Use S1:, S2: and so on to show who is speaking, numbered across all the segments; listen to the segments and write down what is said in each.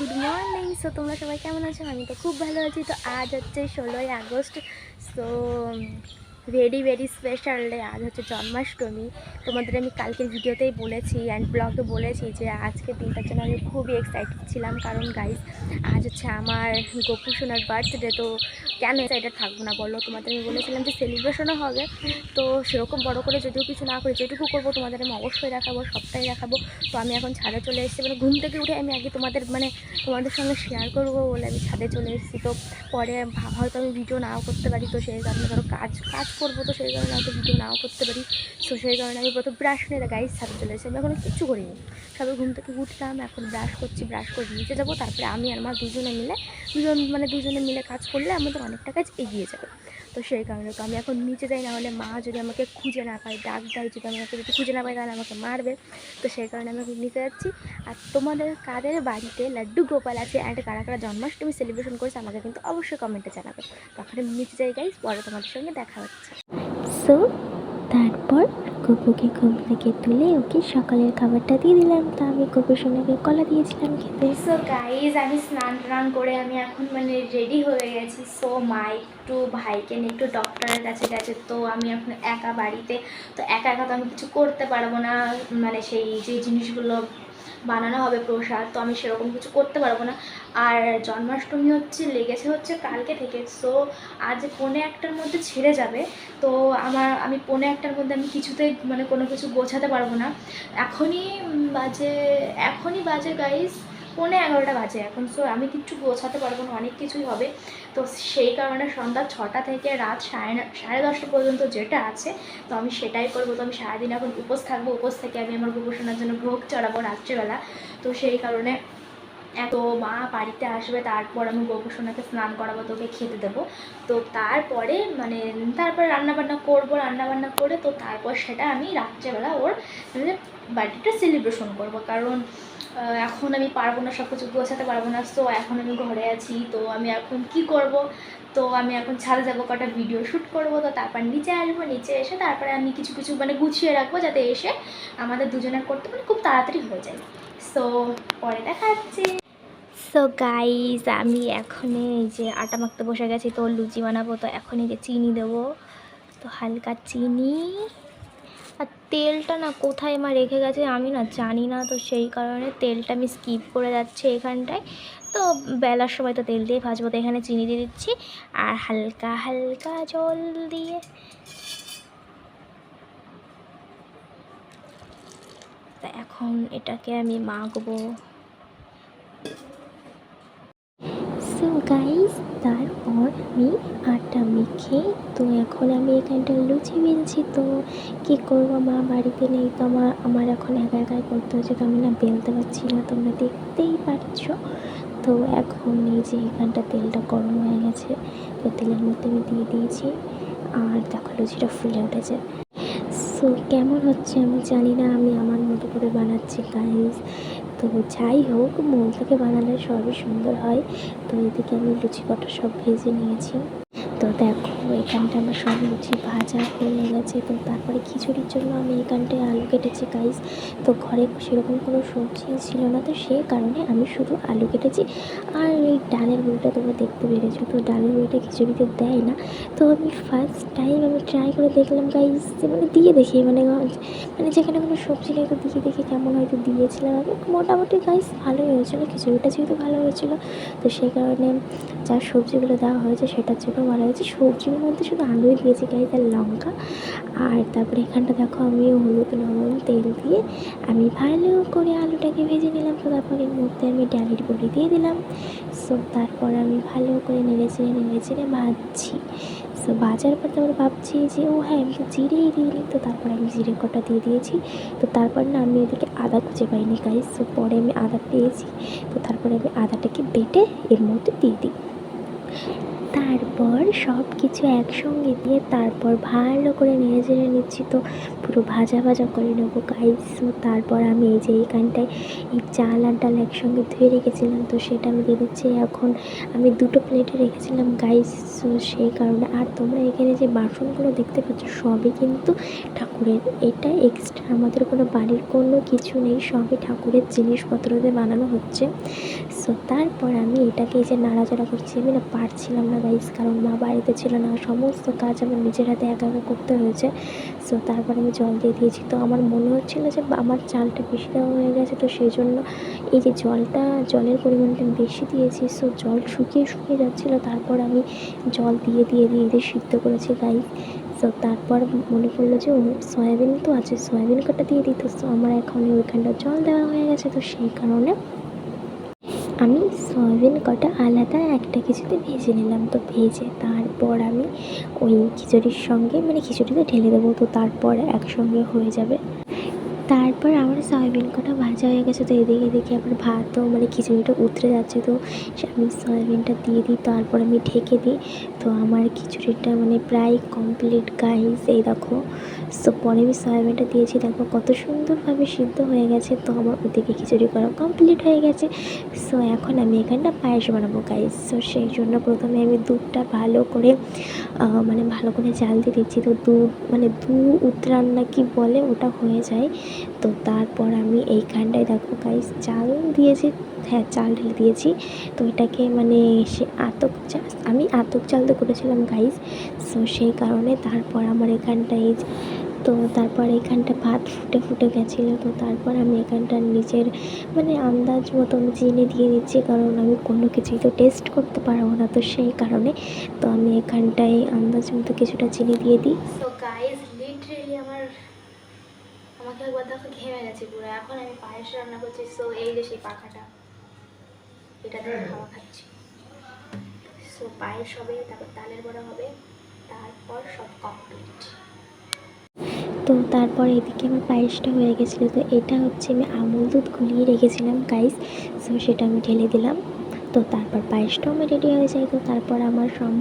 S1: Good morning. So, তোমরা সবাই কেমন আছো? আমি তো খুব ভালো আছি। তো আজ হচ্ছে ষোলোই August. So very very special day আজ হচ্ছে জন্মাষ্টমী। তোমাদের আমি কালকের ভিডিওতেই বলেছি অ্যান্ড ব্লগে বলেছি যে আজকে দিনটার জন্য আমি খুবই এক্সাইটেড ছিলাম। কারণ গাইজ আজ হচ্ছে আমার গোপু সোনার বার্থডে তো কেন এক্সাইটেড থাকব না বলো? তোমাদের আমি বলেছিলাম যে সেলিব্রেশনও হবে। তো সেরকম বড় করে যদিও কিছু না করি যেটুকু করব তোমাদের আমি অবশ্যই দেখাবো সপ্তাহে দেখাবো। তো আমি এখন ছাদে চলে এসেছি। মানে ঘুম থেকে উঠে আমি আগে তোমাদের মানে তোমাদের সঙ্গে শেয়ার করব বলে আমি ছাদে চলে এসেছি। তো পরে হয়তো আমি ভিডিও নাও করতে পারি। তো সেই কারণে ধরো কাজ কাজ করব তো সেই কারণে হয়তো ভিডিও নাও করতে পারি। তো সেই কারণে আমি প্রথম ব্রাশ নিয়ে গাইজ ছাদে চলে এসেছি। আমি এখনও কিচ্ছু করিনি। সবে ঘুম থেকে উঠলাম, এখন ব্রাশ করছি ব্রাশ করে নিচে যাব। তারপরে আমি আর মা দুজনে মিলে, দুজন মানে দুজনে মিলে কাজ করলে আমাদের অনেকটা কাজ এগিয়ে যাবে। তো সেই কারণে তো আমি এখন নিচে যাই না হলে মা যদি আমাকে খুঁজে না পায়, ডাক দেয়, যদি আমাকে যদি খুঁজে না পায়, তাহলে আমাকে মারবে। তো সেই কারণে আমি এখন নিচে যাচ্ছি। আর তোমাদের কাদের বাড়িতে লাড্ডু গোপাল আছে অ্যান্ড কারা কারা জন্মাষ্টমী সেলিব্রেশন করেছে, আমাকে কিন্তু অবশ্যই কমেন্টে জানাবে। তখন আমি নিচে যাই গাইজ পরে তোমাদের সঙ্গে দেখা হচ্ছে।
S2: সো তারপর গপুকে ঘুম থেকে তুলে ওকে সকালের খাবারটা দিয়ে দিলাম। তা আমি গপুর সঙ্গে কলা দিয়েছিলাম খেতে।
S1: সো গাইজ আমি স্নান টান করে আমি এখন মানে রেডি হয়ে গেছি। সো মা একটু ভাইকে নিয়ে একটু ডক্টরের কাছে গেছে। তো আমি এখন একা বাড়িতে, তো একা একা তো আমি কিছু করতে পারব না। মানে সেই যে জিনিসগুলো বানানো হবে প্রসাদ, তো আমি সেরকম কিছু করতে পারব না। আর জন্মাষ্টমী হচ্ছে, লেগেছে হচ্ছে কালকে থেকে। সো আজ পৌনে একটার মধ্যে ছেড়ে যাবে। তো আমার, আমি পৌনে একটার মধ্যে আমি কিছুতেই মানে কোনো কিছু গোছাতে পারব না। এখনই বাজে এখনই বাজে গাইস পৌনে এগারোটা বাজে এখন সো আমি কিচ্ছু গোছাতে পারব না, অনেক কিছুই হবে। তো সেই কারণে সন্ধ্যা ছটা থেকে রাত সাড়ে সাড়ে দশটা পর্যন্ত যেটা আছে, তো আমি সেটাই করব। তো আমি সারাদিন এখন উপোস থাকব, উপোস থেকে আমি আমার গোপোষণার জন্য ভোগ চড়াবো রাত্রেবেলা। তো সেই কারণে এত মা বাড়িতে আসবে, তারপর আমি গোপোষণাকে স্নান করাবো, তোকে খেতে দেবো। তো তারপরে মানে তারপরে রান্নাবান্না করব, রান্নাবান্না করে তো তারপর সেটা আমি রাত্রেবেলা ওর মানে বার্থডেটা সেলিব্রেশন করব। কারণ এখন আমি পারব না সব কিছু গোছাতে পারব না। তো এখন আমি ঘরে আছি, তো আমি এখন কি করব? তো আমি এখন ছাদে যাব, কটা ভিডিও শ্যুট করব, তো তারপর নিচে আসব, নিচে এসে তারপরে আমি কিছু কিছু মানে গুছিয়ে রাখব যাতে এসে আমাদের দুজনের করতে মানে খুব তাড়াতাড়ি হয়ে যায়। সো পরে দেখা যাচ্ছে সো গাইজ আমি এখন এই যে আটা মাখতে বসে গেছি, তো লুচি বানাবো, তো এখনই যে চিনি দেবো। তো হালকা চিনি। আর তেলটা না কোথায় আমার রেখে গেছে আমি না জানি না, তো সেই কারণে তেলটা আমি স্কিপ করে যাচ্ছি এখানটায়। তো বেলার সময় তো তেল দিয়ে ভাজবো, তো এখানে চিনি দিয়ে দিচ্ছি আর হালকা হালকা জল দিয়ে তা এখন এটাকে আমি মাখবো
S2: সো গাইস তারপর আমি আটা মেখে তো এখন আমি এখানটা লুচি বেলছি তো কী করব? মা বাড়িতে নেই, তো আমার আমার এখন একা একাই করতে হচ্ছে, তো আমি না বেলতে পারছি না, তোমরা দেখতেই পাচ্ছ। তো এখন এই যে এখানটা তেলটা গরম হয়ে গেছে, তো তেলের মধ্যে আমি দিয়ে দিয়েছি, আর দেখো লুচিটা ফুলে উঠেছে। সো কেমন হচ্ছে আমি জানি না, আমি আমার মতো করে বানাচ্ছি গাইস তো যাই হোক, মন থেকে বানালে সবই সুন্দর হয়। তো এদিকে আমি লুচি কটা সব ভেজে নিয়েছি। তো দেখো এখানটা আমার সব লুচি ভাজা হয়ে গেছে। তো তারপরে খিচুড়ির জন্য আমি এখানটায় আলু কেটেছি গাইস তো ঘরে সেরকম কোনো সবজি ছিল না, তো সেই কারণে আমি শুধু আলু কেটেছি। আর এই ডালের বড়িটা তোমরা দেখতে পেরেছ, তো ডালের বড়িটা খিচুড়িতে দেয় না। তো আমি ফার্স্ট টাইম আমি ট্রাই করে দেখলাম গাইস মানে দিয়ে দেখি মানে মানে যেখানে কোনো সবজি নেই, তো দিয়ে দেখি কেমন হয়তো দিয়েছিলাম আমি। মোটামুটি গাইস ভালোই হয়েছিলো, খিচুড়িটা যেহেতু ভালো হয়েছিলো। তো সেই কারণে যা সবজিগুলো দেওয়া হয়েছে, সেটার জন্য ভালো হয়েছে সবজির মধ্যে শুধু আলুই দিয়েছি গাইস আর লঙ্কা। আর তারপরে এখানটা দেখো, আমি হলুদ লবণ তেল দিয়ে আমি ভালো করে আলুটাকে ভেজে নিলাম। তো তারপর এর মধ্যে আমি ডালের বড়ি দিয়ে দিলাম। সো তারপর আমি ভালো করে নেড়ে চেড়ে নেড়ে চেড়ে ভাজছি। সো ভাজার পর তারপর ভাবছি যে, ও হ্যাঁ আমি তো জিরেই দিইনি। তো তারপর আমি জিরে কটা দিয়ে দিয়েছি। তো তারপর না, আমি এদিকে আদা খুঁজে পাইনি গাইস সো পরে আমি আদা পেয়েছি। তো তারপরে আমি আদাটাকে বেটে এর মধ্যে দিয়ে দিই। তারপর সব কিছু একসঙ্গে দিয়ে তারপর ভালো করে নেড়ে চেড়ে নিচ্ছি তো পুরো ভাজা ভাজা করে নেব গাইস তারপর আমি এই যে এইখানটায় এই চাল আর ডাল একসঙ্গে ধুয়ে রেখেছিলাম তো সেটা আমি দিয়ে দিচ্ছি। এখন আমি দুটো প্লেটে রেখেছিলাম গাইস সেই কারণে আর তোমরা এখানে যে বাসনগুলো দেখতে পাচ্ছ, সবই কিন্তু ঠাকুরের, এটা এক্সট্রা আমাদের কোনো বাড়ির কোনো কিছু নেই, সবই ঠাকুরের জিনিসপত্র দিয়ে বানানো হচ্ছে। সো তারপর আমি এটাকে এই যে নাড়াচাড়া করছি, আমি না পারছিলাম না গাইস কারণ মা বাড়িতে ছিল না, সমস্ত কাজ আমার নিজের হাতে একা একা করতে হয়েছে। সো তারপর আমি জল দিয়ে দিয়েছি। তো আমার মনে হচ্ছিল যে আমার চালটা বেশি দেওয়া হয়ে গেছে, তো সেই জন্য এই যে জলটা, জলের পরিমাণটা বেশি দিয়েছি। সো জল শুকিয়ে শুকিয়ে যাচ্ছিল, তারপর আমি জল দিয়ে দিয়ে দিয়ে দিয়ে সিদ্ধ করেছি গাইস সো তারপর মনে পড়ল যে সয়াবিন তো আছে, সয়াবিন কাটা দিয়ে দিত তো আমার এখন ওইখানটা জল দেওয়া হয়ে গেছে, তো সেই কারণে আমি সয়াবিন কটা আলাদা একটা কিছুতে ভেজে নিলাম। তো ভেজে তারপর আমি ওই খিচুড়ির সঙ্গে মানে খিচুড়িতে ঢেলে দেবো, তো তারপর একসঙ্গে হয়ে যাবে। তারপর আমার সয়াবিন কটা ভাজা হয়ে গেছে, তো এদিকে দেখি আবার ভাতও মানে খিচুড়িটা উতরে যাচ্ছে, তো আমি সয়াবিনটা দিয়ে দিই, তারপর আমি ঢেকে দিই। তো আমার খিচুড়িটা মানে প্রায় কমপ্লিট গাইস এই দেখো। সো পরে আমি সয়াবিনটা দিয়েছি, দেখো কত সুন্দরভাবে সিদ্ধ হয়ে গেছে, তো আমার ওদিকে খিচুড়ি করা কমপ্লিট হয়ে গেছে। সো এখন আমি এখানটা পায়েস বানাবো গাইস সো সেই জন্য প্রথমে আমি দুধটা ভালো করে মানে ভালো করে জাল দিয়ে দিচ্ছি, তো দুধ মানে দু উতরান না কি বলে, ওটা হয়ে যায়। তো তারপর আমি এইখানটায় দেখো গাইস চাল দিয়েছি হ্যাঁ চাল ঢেলে দিয়েছি। তো এটাকে মানে সে আতক চাল, আমি আতক চাল তো করেছিলাম গাইস সো সেই কারণে তারপর আমার এখানটায় তো তারপর এখানটা ভাত ফুটে ফুটে গেছিল। তো তারপর আমি এখানটার নিচের মানে আন্দাজ মতো আমি চিনি দিয়ে দিচ্ছি, কারণ আমি কোনো কিছুই তো টেস্ট করতে পারব না, তো সেই কারণে তো আমি এখানটায় আন্দাজ মতো কিছুটা চিনি দিয়ে দিই।
S1: তো গাইজ লিটারেলি আমার আমাকে একবার দেখো ঘেমে গেছে পুরো। এখন আমি পায়েস রান্না করছি সো এই যে সেই পাখাটা। এটা দিয়ে খাওয়া খাচ্ছি। সো পায়েস হবে তারপর তালের বড়া হবে তারপর সব কমপ্লিট
S2: তো তারপর এদিকে আমার পায়েসটা হয়ে গেছিল তো এটা হচ্ছে আমি আমুল দুধ গুলিয়ে রেখেছিলাম গাইস সো সেটা আমি ঢেলে দিলাম। তো তারপর পায়েসটাও আমি রেডি হয়ে যায়, তো তারপর আমার সব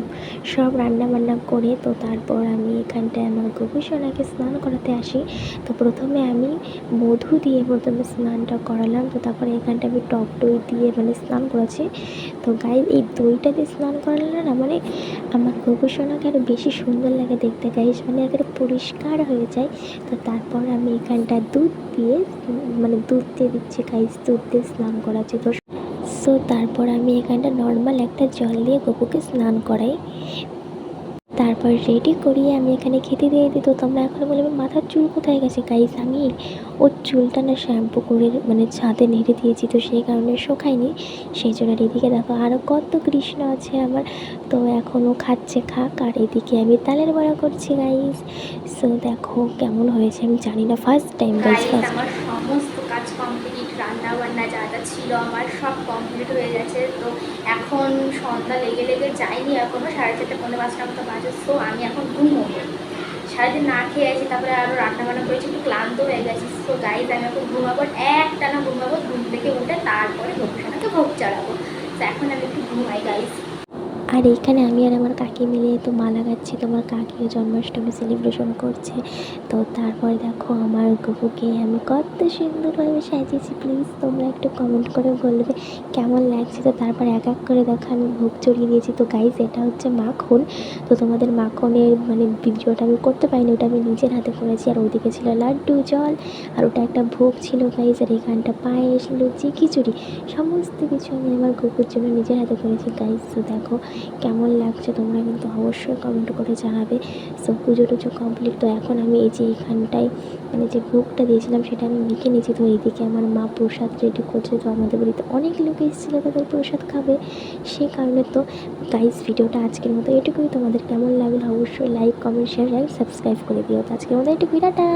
S2: সব রান্না বান্না করে, তো তারপর আমি এখানটায় আমার গোপুসোনাকে স্নান করাতে আসি। তো প্রথমে আমি মধু দিয়ে প্রথমে স্নানটা করালাম, তো তারপরে এখানটা আমি টক দই দিয়ে মানে স্নান করেছি। তো গাই এই দইটা দিয়ে স্নান করালে না মানে আমার গোপুসোনাকে আরও বেশি সুন্দর লাগে দেখতে গাইস মানে একেবারে পরিষ্কার হয়ে যায়। তো তারপর আমি এখানটা দুধ দিয়ে মানে দুধ দিয়ে দিচ্ছি গাইস দুধ দিয়ে স্নান করাচ্ছি। তো সো তারপর আমি এখানটা নর্মাল একটা জল দিয়ে গপুকে স্নান করাই। তারপর রেডি করিয়ে আমি এখানে খেতে দিয়ে দিই। তো তোমরা এখন বলবে মাথার চুল কোথায় গেছে? গাইস আমি ওর চুলটা না শ্যাম্পু করে মানে ছাদে নেড়ে দিয়েছি তো সেই কারণে শোকায়নি। সেই জন্য এদিকে দেখো আরও কত কৃষ্ণ আছে আমার। তো এখনও খাচ্ছে খাক আর এদিকে আমি তালের বড়া করছি গাইস সো দেখো কেমন হয়েছে আমি জানি না ফার্স্ট টাইম গাইস ফার্স্ট
S1: আমার সমস্ত কাজ কমপ্লিট রান্না বান্না যা যা ছিল আমার, সব কমপ্লিট হয়ে গেছে। তো এখন সন্ধ্যা লেগে লেগে যাইনি এখনও সাড়ে চারটে পনেরো পাঁচটা মতো বাজে। তো আমি এখন ঘুমোবো। সারাদিন না খেয়ে আছি, তারপরে আরও রান্না বান্না করেছি, একটু ক্লান্ত হয়ে গেছি। তো গাইজ আমি এখন ঘুমাবো, একটানা ঘুমাবো, ঘুম থেকে উঠে তারপরে ভোগসানাকে ভোগ চালাবো। তো এখন আমি একটু ঘুমাই গাইজ
S2: আর এইখানে আমি আর আমার কাকি মিলে তো মালা গাচ্ছি, তোমার কাকিও জন্মাষ্টমী সেলিব্রেশন করছে। তো তারপরে দেখো আমার গপুকে আমি কত সুন্দরভাবে সাজিয়েছি প্লিজ তোমরা একটু কমেন্ট করে বলবে কেমন লাগছে। তো তারপর এক এক করে দেখো আমি ভোগ চড়িয়ে দিয়েছি। তো গাইজ এটা হচ্ছে মাখন। তো তোমাদের মাখনের মানে ভিডিওটা আমি করতে পারিনি, ওটা আমি নিজের হাতে করেছি। আর ওদিকে ছিল লাড্ডু, জল, আর ওটা একটা ভোগ ছিল গাইজ আর এখানটা পায়েস, লুচি, খিচুড়ি, সমস্ত কিছু আমি আমার গপুর জন্য নিজের হাতে করেছি গাইজ তো দেখো কেমন লাগছে তোমরা কিন্তু অবশ্যই কমেন্ট করে জানাবে। সো পুজো টুজো কমপ্লিট তো এখন আমি এই যে এখানটায় মানে যে ভোগটা দিয়েছিলাম সেটা আমি মেখে নিয়েছি। তো এইদিকে আমার মা প্রসাদ রেডি করছে। তো আমাদের বাড়িতে অনেক লোক এসেছিল তাদের প্রসাদ খাবে। সেই কারণে তো গাইস ভিডিওটা আজকের মতো এটুকুই। তোমাদের কেমন লাগল অবশ্যই লাইক কমেন্ট শেয়ার আর সাবস্ক্রাইব করে দিও। তো আজকের মতো এটুকুই। টাটা!